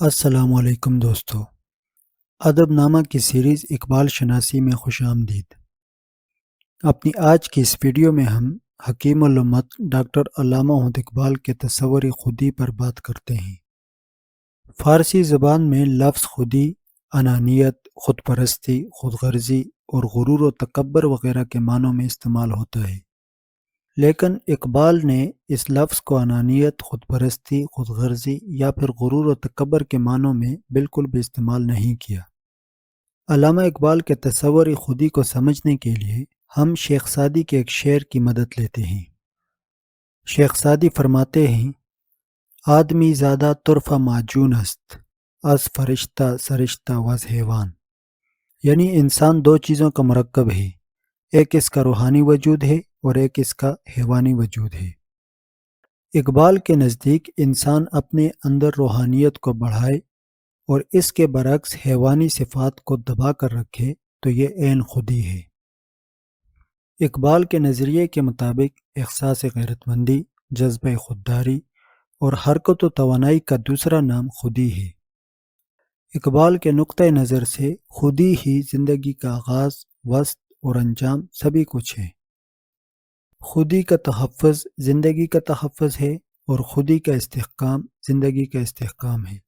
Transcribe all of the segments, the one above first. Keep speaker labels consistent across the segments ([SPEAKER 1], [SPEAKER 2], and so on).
[SPEAKER 1] السلام علیکم دوستو۔ ادب نامہ کی سیریز اقبال شناسی میں خوش آمدید۔ اپنی آج کی اس ویڈیو میں ہم حکیم الامت ڈاکٹر علامہ حد اقبال کے تصور خودی پر بات کرتے ہیں۔ فارسی زبان میں لفظ خودی، انانیت خود پرستی خود غرضی اور غرور و تکبر وغیرہ کے معنوں میں استعمال ہوتا ہے۔ لیکن اقبال نے اس لفظ کو انانیت خود پرستی خود غرضی یا پھر غرور و تکبر کے معنوں میں بالکل بھی استعمال نہیں کیا۔ علامہ اقبال کے تصور خودی کو سمجھنے کے لیے ہم شیخ سادی کے ایک شعر کی مدد لیتے ہیں۔ شیخ سادی فرماتے ہیں، آدمی زیادہ طرفہ معجون است، از فرشتہ سرشتہ وز حیوان۔ یعنی انسان دو چیزوں کا مرکب ہے، ایک اس کا روحانی وجود ہے اور ایک اس کا حیوانی وجود ہے۔ اقبال کے نزدیک انسان اپنے اندر روحانیت کو بڑھائے اور اس کے برعکس حیوانی صفات کو دبا کر رکھے تو یہ عین خودی ہے۔ اقبال کے نظریے کے مطابق احساس غیرت مندی جذبہ خودداری اور حرکت و توانائی کا دوسرا نام خودی ہے۔ اقبال کے نقطۂ نظر سے خودی ہی زندگی کا آغاز، وسط اور انجام سبھی کچھ ہے خودی کا تحفظ زندگی کا تحفظ ہے اور خودی کا استحکام زندگی کا استحکام ہے۔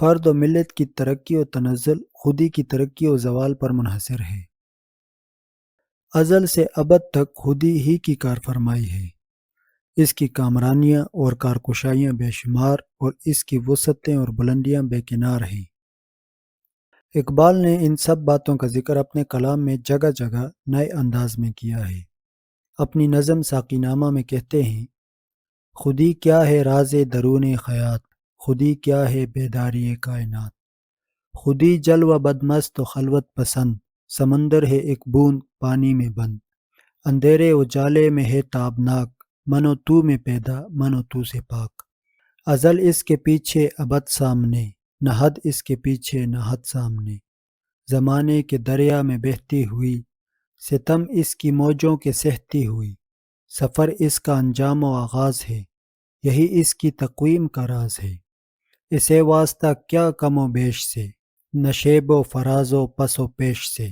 [SPEAKER 1] فرد و ملت کی ترقی و تنزل خودی کی ترقی و زوال پر منحصر ہے۔ ازل سے ابد تک خودی ہی کی کار فرمائی ہے۔ اس کی کامرانیاں اور کارکشائیاں بے شمار اور اس کی وسعتیں اور بلندیاں بے کنار ہیں۔ اقبال نے ان سب باتوں کا ذکر اپنے کلام میں جگہ جگہ نئے انداز میں کیا ہے۔ اپنی نظم ساقی نامہ میں کہتے ہیں، خودی کیا ہے راز درون خیات خودی کیا ہے بیداری کائنات۔ خودی جل و بدمست و خلوت پسند، سمندر ہے ایک بوند پانی میں بند۔ اندھیرے اجالے میں ہے تابناک، من و تو میں پیدا، من و تو سے پاک۔ ازل اس کے پیچھے ابد سامنے نہ حد اس کے پیچھے نہ حد سامنے۔ زمانے کے دریا میں بہتی ہوئی ستم اس کی موجوں کے سہتی ہوئی۔ سفر اس کا انجام و آغاز ہے، یہی اس کی تقویم کا راز ہے۔ اسے واسطہ کیا کم و بیش سے، نشیب و فراز و پس و پیش سے۔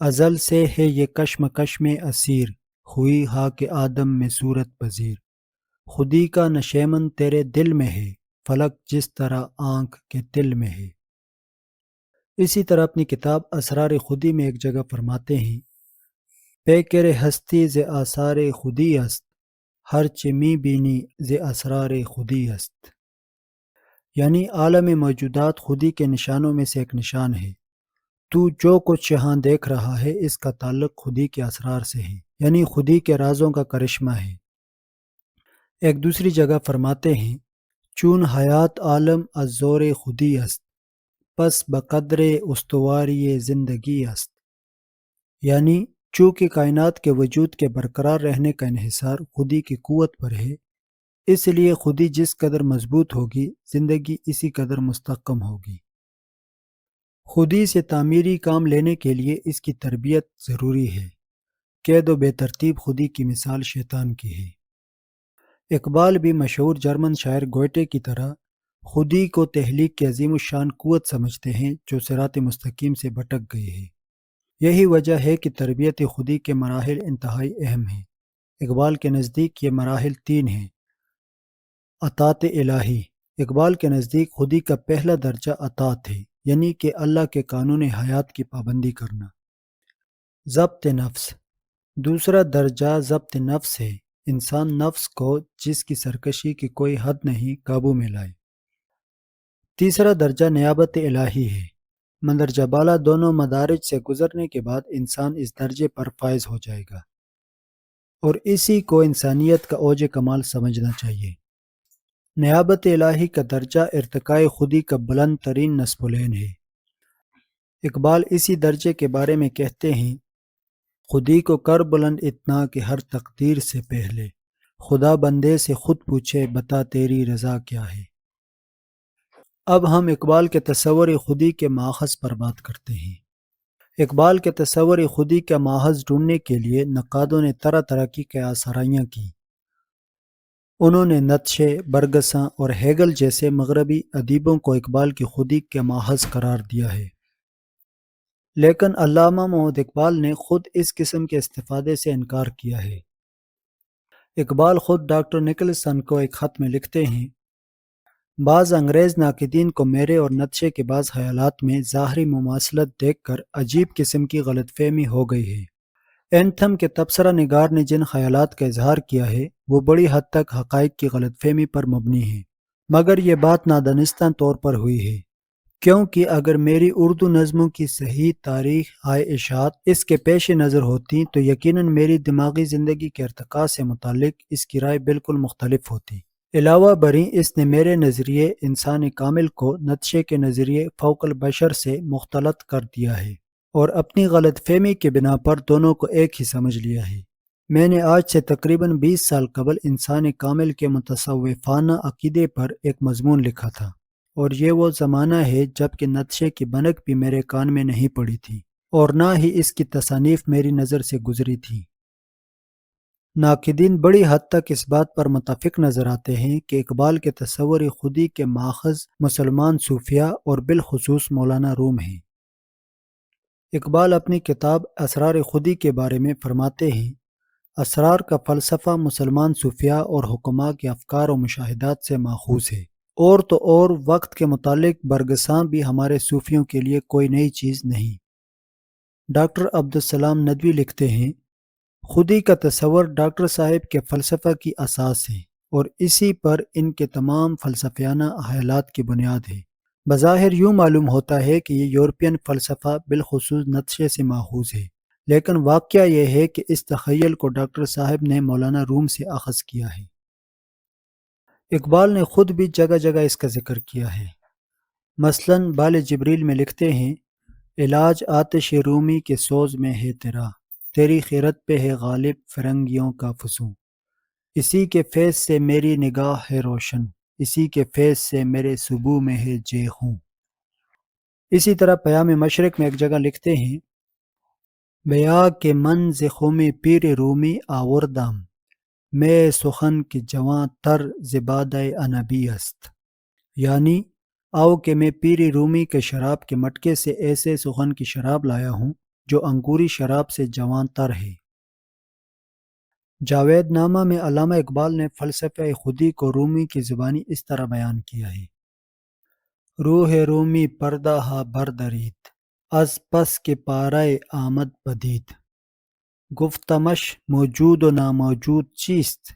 [SPEAKER 1] ازل سے ہے یہ کشم کشم اسیر، ہوئی ہا کہ آدم میں صورت پذیر۔ خودی کا نشیمن تیرے دل میں ہے، فلک جس طرح آنکھ کے دل میں ہے۔ اسی طرح اپنی کتاب اسرار خودی میں ایک جگہ فرماتے ہیں پیکر ہستی ز آثار خودی است ہر چمی بینی ز اسرار خودی است یعنی عالم موجودات خودی کے نشانوں میں سے ایک نشان ہے۔ تو جو کچھ یہاں دیکھ رہا ہے، اس کا تعلق خودی کے اسرار سے ہے یعنی خودی کے رازوں کا کرشمہ ہے۔ ایک دوسری جگہ فرماتے ہیں، چون حیات عالم از زور خودی است پس بقدر استواری زندگی است یعنی چونکہ کائنات کے وجود کے برقرار رہنے کا انحصار خودی کی قوت پر ہے، اس لیے خودی جس قدر مضبوط ہوگی، زندگی اسی قدر مستحکم ہوگی۔ خودی سے تعمیری کام لینے کے لیے اس کی تربیت ضروری ہے۔ قید و بے ترتیب خودی کی مثال شیطان کی ہے۔ اقبال بھی مشہور جرمن شاعر گوئٹے کی طرح خودی کو تحلیق کے عظیم الشان قوت سمجھتے ہیں جو سرات مستقیم سے بھٹک گئی ہے۔ یہی وجہ ہے کہ تربیت خودی کے مراحل انتہائی اہم ہیں۔ اقبال کے نزدیک یہ مراحل تین ہیں۔ اطاط الہی۔ اقبال کے نزدیک خودی کا پہلا درجہ اطاط ہے یعنی کہ اللہ کے قانون حیات کی پابندی کرنا۔ ضبط نفس۔ دوسرا درجہ ضبط نفس ہے۔ انسان نفس کو جس کی سرکشی کی کوئی حد نہیں قابو میں لائے۔ تیسرا درجہ نیابت الہی ہے۔ مندرجہ بالا دونوں مدارج سے گزرنے کے بعد انسان اس درجے پر فائز ہو جائے گا۔ اور اسی کو انسانیت کا اوج کمال سمجھنا چاہیے۔ نیابت الہی کا درجہ ارتقاء خودی کا بلند ترین نصب العین ہے۔ اقبال اسی درجے کے بارے میں کہتے ہیں، خودی کو کر بلند اتنا کہ ہر تقدیر سے پہلے، خدا بندے سے خود پوچھے بتا تیری رضا کیا ہے۔ اب ہم اقبال کے تصور خودی کے ماخذ پر بات کرتے ہیں۔ اقبال کے تصور خودی کا ماخذ ڈھونڈنے کے لیے نقادوں نے طرح طرح کی قیاس سرائیاں کی انہوں نے نتشے برگساں اور ہیگل جیسے مغربی ادیبوں کو اقبال کی خودی کے ماحذ قرار دیا ہے۔ لیکن علامہ محمد اقبال نے خود اس قسم کے استفادے سے انکار کیا ہے۔ اقبال خود ڈاکٹر نکلسن کو ایک خط میں لکھتے ہیں۔ بعض انگریز ناقدین کو میرے اور نتشے کے بعض خیالات میں ظاہری مماثلت دیکھ کر عجیب قسم کی غلط فہمی ہو گئی ہے۔ اینتھم کے تبصرہ نگار نے جن خیالات کا اظہار کیا ہے، وہ بڑی حد تک حقائق کی غلط فہمی پر مبنی ہے مگر یہ بات نادنستہ طور پر ہوئی ہے۔ کیونکہ اگر میری اردو نظموں کی صحیح تاریخ آئے اشاعت اس کے پیش نظر ہوتی تو یقیناً میری دماغی زندگی کے ارتقاء سے متعلق اس کی رائے بالکل مختلف ہوتی۔ علاوہ بری اس نے میرے نظریے انسان کامل کو نتشے کے نظریے فوق البشر سے مختلط کر دیا ہے اور اپنی غلط فہمی کے بنا پر دونوں کو ایک ہی سمجھ لیا ہے۔ میں نے آج سے تقریباً بیس سال قبل انسان کامل کے متصوفانہ عقیدے پر ایک مضمون لکھا تھا اور یہ وہ زمانہ ہے جبکہ نتشے کی بنک بھی میرے کان میں نہیں پڑی تھی اور نہ ہی اس کی تصانیف میری نظر سے گزری تھی۔ ناقدین بڑی حد تک اس بات پر متفق نظر آتے ہیں کہ اقبال کے تصور خودی کے ماخذ مسلمان صوفیہ اور بالخصوص مولانا روم ہیں۔ اقبال اپنی کتاب اسرار خودی کے بارے میں فرماتے ہیں، اسرار کا فلسفہ مسلمان صوفیہ اور حکمہ کے افکار و مشاہدات سے ماخوذ ہے۔ اور تو اور وقت کے متعلق برگساں بھی ہمارے صوفیوں کے لیے کوئی نئی چیز نہیں۔ ڈاکٹر عبدالسلام ندوی لکھتے ہیں خودی کا تصور ڈاکٹر صاحب کے فلسفہ کی اساس ہے اور اسی پر ان کے تمام فلسفیانہ حیالات کی بنیاد ہے۔ بظاہر یوں معلوم ہوتا ہے کہ یہ یورپین فلسفہ بالخصوص نقشے سے ماخوذ ہے، لیکن واقعہ یہ ہے کہ اس تخیل کو ڈاکٹر صاحب نے مولانا روم سے اخذ کیا ہے۔ اقبال نے خود بھی جگہ جگہ اس کا ذکر کیا ہے۔ مثلا بال جبریل میں لکھتے ہیں، علاج آتش رومی کے سوز میں ہے تیرا۔ تیری خیرت پہ ہے غالب فرنگیوں کا فسوں۔ اسی کے فیض سے میری نگاہ ہے روشن، اسی کے فیض سے میرے صبو میں ہے جے ہوں اسی طرح پیام مشرق میں ایک جگہ لکھتے ہیں، بیا کے من زخوم پیر رومی آوردم، میں سخن کی جواں تر زباد انبی است۔ یعنی آؤ کہ میں پیر رومی کے شراب کے مٹکے سے ایسے سخن کی شراب لایا ہوں جو انگوری شراب سے جوان تر ہے جاوید نامہ میں علامہ اقبال نے فلسفہ خودی کو رومی کی زبانی اس طرح بیان کیا ہے۔ روح رومی پردہ ہا بردرید از پس کے پارائے آمد بدید گفتمش موجود و ناموجود چیست؟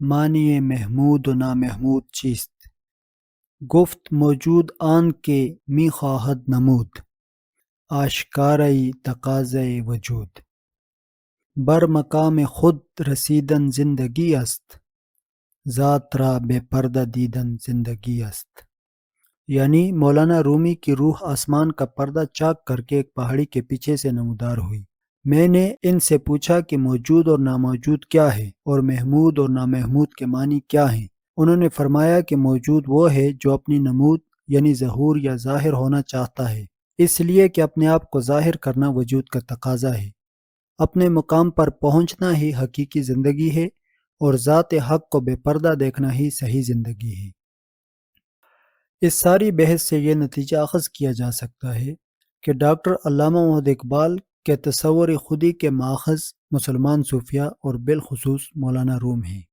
[SPEAKER 1] معنی محمود و نامحمود چیست؟ گفت موجود آن کے می خواہد نمود۔ آشکارئی تقاض وجود۔ بر مقام خود رسیدن زندگی است، ذات را بے پردہ دیدن زندگی است۔ یعنی مولانا رومی کی روح آسمان کا پردہ چاک کر کے ایک پہاڑی کے پیچھے سے نمودار ہوئی۔ میں نے ان سے پوچھا کہ موجود اور ناموجود کیا ہے اور محمود اور نامحمود کے معنی کیا ہیں؟ انہوں نے فرمایا کہ موجود وہ ہے جو اپنی نمود یعنی ظہور یا ظاہر ہونا چاہتا ہے۔ اس لیے کہ اپنے آپ کو ظاہر کرنا وجود کا تقاضا ہے۔ اپنے مقام پر پہنچنا ہی حقیقی زندگی ہے اور ذات حق کو بے پردہ دیکھنا ہی صحیح زندگی ہے۔ اس ساری بحث سے یہ نتیجہ اخذ کیا جا سکتا ہے کہ ڈاکٹر علامہ محمد اقبال کے تصور خودی کے ماخذ مسلمان صوفیہ اور بالخصوص مولانا روم ہیں۔